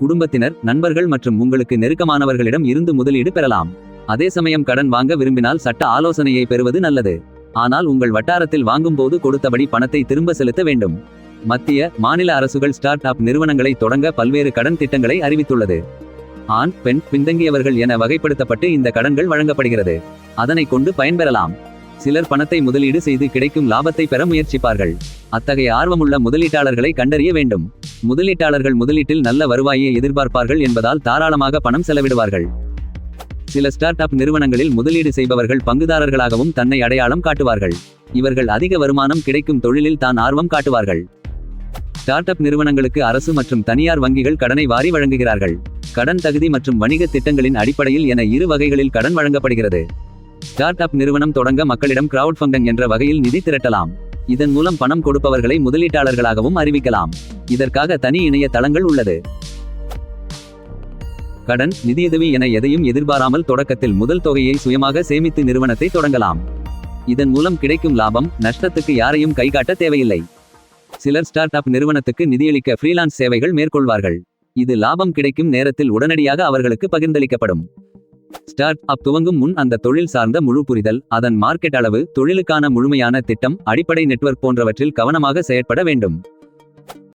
குடும்பத்தினர் நண்பர்கள் மற்றும் உங்களுக்கு நெருக்கமானவர்களிடம் இருந்து முதலீடு பெறலாம். அதே சமயம் கடன் வாங்க விரும்பினால் சட்ட ஆலோசனையை பெறுவது நல்லது. ஆனால் உங்கள் வட்டாரத்தில் வாங்கும்போது கொடுத்தபடி பணத்தை திரும்ப செலுத்த வேண்டும். மத்திய மாநில அரசுகள் ஸ்டார்ட் அப் நிறுவனங்களை தொடங்க பல்வேறு கடன் திட்டங்களை அறிவித்துள்ளது. ஆண் பெண் பின்தங்கியவர்கள் என வகைப்படுத்தப்பட்டு இந்த கடன்கள் வழங்கப்படுகிறது. அதனை கொண்டு பயன்பெறலாம். சிலர் பணத்தை முதலீடு செய்து கிடைக்கும் லாபத்தை பெற முயற்சிப்பார்கள். அத்தகைய ஆர்வமுள்ள முதலீட்டாளர்களை கண்டறிய வேண்டும். முதலீட்டாளர்கள் முதலீட்டில் நல்ல வருவாயை எதிர்பார்ப்பார்கள் என்பதால் தாராளமாக பணம் செலவிடுவார்கள். சில ஸ்டார்ட் அப் நிறுவனங்களில் முதலீடு செய்பவர்கள் பங்குதாரர்களாகவும் தன்னை அடையாளம் காட்டுவார்கள். இவர்கள் அதிக வருமானம் கிடைக்கும் தொழிலில் தான் ஆர்வம் காட்டுவார்கள். ஸ்டார்ட் அப் நிறுவனங்களுக்கு அரசு மற்றும் தனியார் வங்கிகள் கடனை வாரி வழங்குகிறார்கள். கடன் தகுதி மற்றும் வணிக திட்டங்களின் அடிப்படையில் என இரு வகைகளில் கடன் வழங்கப்படுகிறது. ஸ்டார்ட் அப் நிறுவனம் தொடங்க மக்களிடம் கிரவுட் ஃபண்டிங் என்ற வகையில் நிதி திரட்டலாம். இதன் மூலம் பணம் கொடுப்பவர்களை முதலீட்டாளர்களாகவும் அறிவிக்கலாம். இதற்காக தனி இணைய தளங்கள் உள்ளது. கடன் நிதியுதவி என எதையும் எதிர்பாராமல் தொடக்கத்தில் முதல் தொகையை சுயமாக சேமித்து நிறுவனத்தை தொடங்கலாம். இதன் மூலம் கிடைக்கும் லாபம் நஷ்டத்துக்கு யாரையும் கைகாட்ட தேவையில்லை. சிலர் ஸ்டார்ட் அப் நிறுவனத்துக்கு நிதியளிக்க ஃப்ரீலான்ஸ் சேவைகள் மேற்கொள்வார்கள். இது லாபம் கிடைக்கும் நேரத்தில் உடனடியாக அவர்களுக்கு பகிர்ந்தளிக்கப்படும். ஸ்டார்ட் அப் துவங்கும் முன் அந்த தொழில் சார்ந்த முழு புரிதல் அதன் மார்க்கெட் அளவு தொழிலுக்கான முழுமையான திட்டம் அடிப்படை நெட்வொர்க் போன்றவற்றில் கவனமாக செயற்பட வேண்டும்.